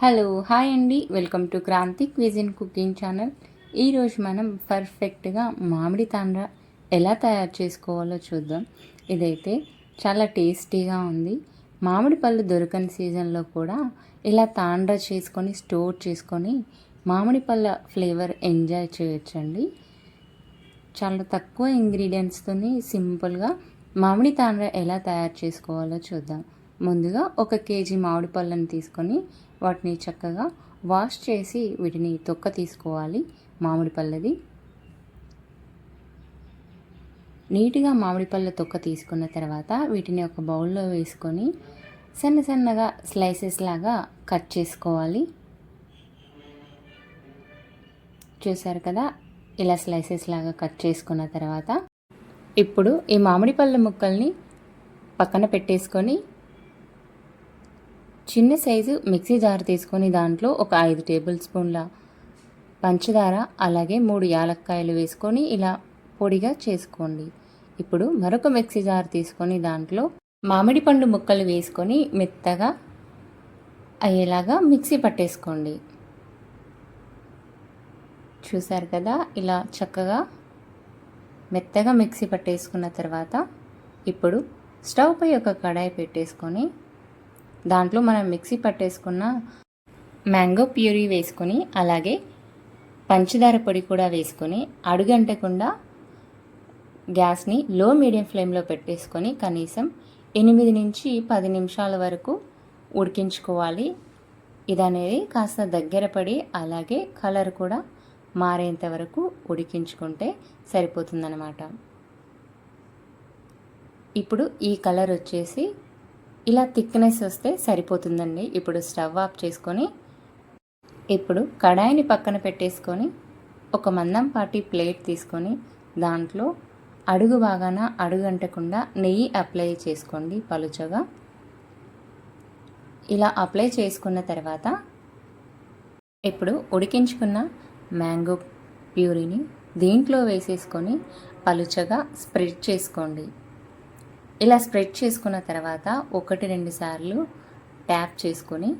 Hello hi అండి. Welcome to Kranthi cuisine cooking channel. ఈరోజు మనం పర్ఫెక్ట్గా మామిడి తాండ్ర ఎలా తయారు చేసుకోవాలో చూద్దాం. ఇదైతే చాలా టేస్టీగా ఉంది. మామిడి పళ్ళు దొరకని సీజన్లో కూడా ఇలా తాండ్ర చేసుకొని స్టోర్ చేసుకొని మామిడి పళ్ళ ఫ్లేవర్ ఎంజాయ్ చేయొచ్చండి. చాలా తక్కువ ఇంగ్రీడియంట్స్తో సింపుల్గా మామిడి తాండ్ర ఎలా తయారు చేసుకోవాలో చూద్దాం. ముందుగా ఒక కేజీ మామిడి పళ్ళను తీసుకొని వాటిని చక్కగా వాష్ చేసి వీటిని తొక్క తీసుకోవాలి మామిడి పళ్ళది. నీట్గా మామిడి పళ్ళ తొక్క తీసుకున్న తర్వాత వీటిని ఒక బౌల్లో వేసుకొని సన్న సన్నగా స్లైసెస్ లాగా కట్ చేసుకోవాలి. చూసారు కదా? ఇలా స్లైసెస్ లాగా కట్ చేసుకున్న తర్వాత ఇప్పుడు ఈ మామిడి పళ్ళ ముక్కల్ని పక్కన పెట్టేసుకొని చిన్న సైజు మిక్సీ జార్ తీసుకొని దాంట్లో ఒక ఐదు టేబుల్ స్పూన్ల పంచదార అలాగే మూడు యాలక్కాయలు వేసుకొని ఇలా పొడిగా చేసుకోండి. ఇప్పుడు మరొక మిక్సీ జార్ తీసుకొని దాంట్లో మామిడి పండు ముక్కలు వేసుకొని మెత్తగా అయ్యేలాగా మిక్సీ పట్టేసుకోండి. చూసారు కదా ఇలా చక్కగా మెత్తగా మిక్సీ పట్టేసుకున్న తర్వాత ఇప్పుడు స్టవ్ పై ఒక కడాయి పెట్టేసుకొని దాంట్లో మనం మిక్సీ పట్టేసుకున్న మ్యాంగో ప్యూరీ వేసుకొని అలాగే పంచదార పొడి కూడా వేసుకొని అడుగంటకుండా గ్యాస్ని లో మీడియం ఫ్లేమ్లో పెట్టేసుకొని కనీసం ఎనిమిది నుంచి పది నిమిషాల వరకు ఉడికించుకోవాలి. ఇదనేది కాస్త దగ్గర పడి అలాగే కలర్ కూడా మారేంత వరకు ఉడికించుకుంటే సరిపోతుందన్నమాట. ఇప్పుడు ఈ కలర్ వచ్చేసి ఇలా థిక్నెస్ వస్తే సరిపోతుందండి. ఇప్పుడు స్టవ్ ఆఫ్ చేసుకొని ఇప్పుడు కడాయిని పక్కన పెట్టేసుకొని ఒక మందం పాటి ప్లేట్ తీసుకొని దాంట్లో అడుగు బాగాన అడుగంటకుండా నెయ్యి అప్లై చేసుకోండి పలుచగా. ఇలా అప్లై చేసుకున్న తర్వాత ఇప్పుడు ఉడికించుకున్న మ్యాంగో ప్యూరీని దీంట్లో వేసేసుకొని పలుచగా స్ప్రెడ్ చేసుకోండి. ఇలా స్ప్రెడ్ చేసుకున్న తర్వాత ఒకటి రెండు సార్లు ట్యాప్ చేసుకొని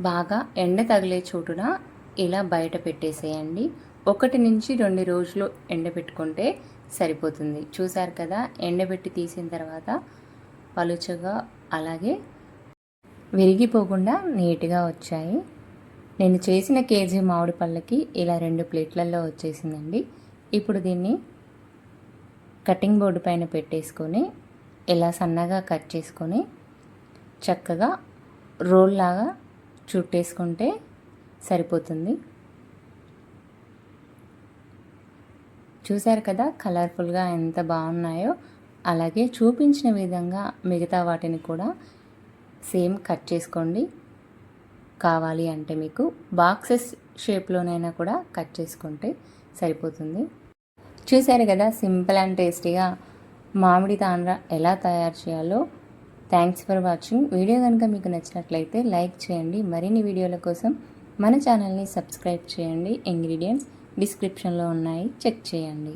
బాగా ఎండ తగిలే చోటున ఇలా బయట పెట్టేసేయండి. ఒకటి నుంచి రెండు రోజులు ఎండబెట్టుకుంటే సరిపోతుంది. చూసారు కదా ఎండబెట్టి తీసిన తర్వాత పలుచగా అలాగే విరిగిపోకుండా నీట్గా వచ్చాయి. నేను చేసిన కేజీ మామిడి పళ్ళకి ఇలా రెండు ప్లేట్లలో వచ్చేసిందండి. ఇప్పుడు దీన్ని కటింగ్ బోర్డు పైన పెట్టేసుకొని ఇలా సన్నగా కట్ చేసుకొని చక్కగా రోల్ లాగా చుట్టేసుకుంటే సరిపోతుంది. చూశారు కదా కలర్ఫుల్గా ఎంత బాగున్నాయో? అలాగే చూపించిన విధంగా మిగతా వాటిని కూడా సేమ్ కట్ చేసుకోండి. కావాలి అంటే మీకు బాక్సెస్ షేప్లోనైనా కూడా కట్ చేసుకుంటే సరిపోతుంది. చూశారు కదా సింపుల్ అండ్ టేస్టీగా. మామిడి తాండ్ర ఎలా తయారు చేయాలో థ్యాంక్స్ ఫర్ వాచింగ్. వీడియో కనుక మీకు నచ్చినట్లయితే లైక్ చేయండి. మరిన్ని వీడియోల కోసం మన ఛానల్ని సబ్స్క్రైబ్ చేయండి. ఇంగ్రీడియంట్స్ డిస్క్రిప్షన్లో ఉన్నాయి. చెక్ చేయండి.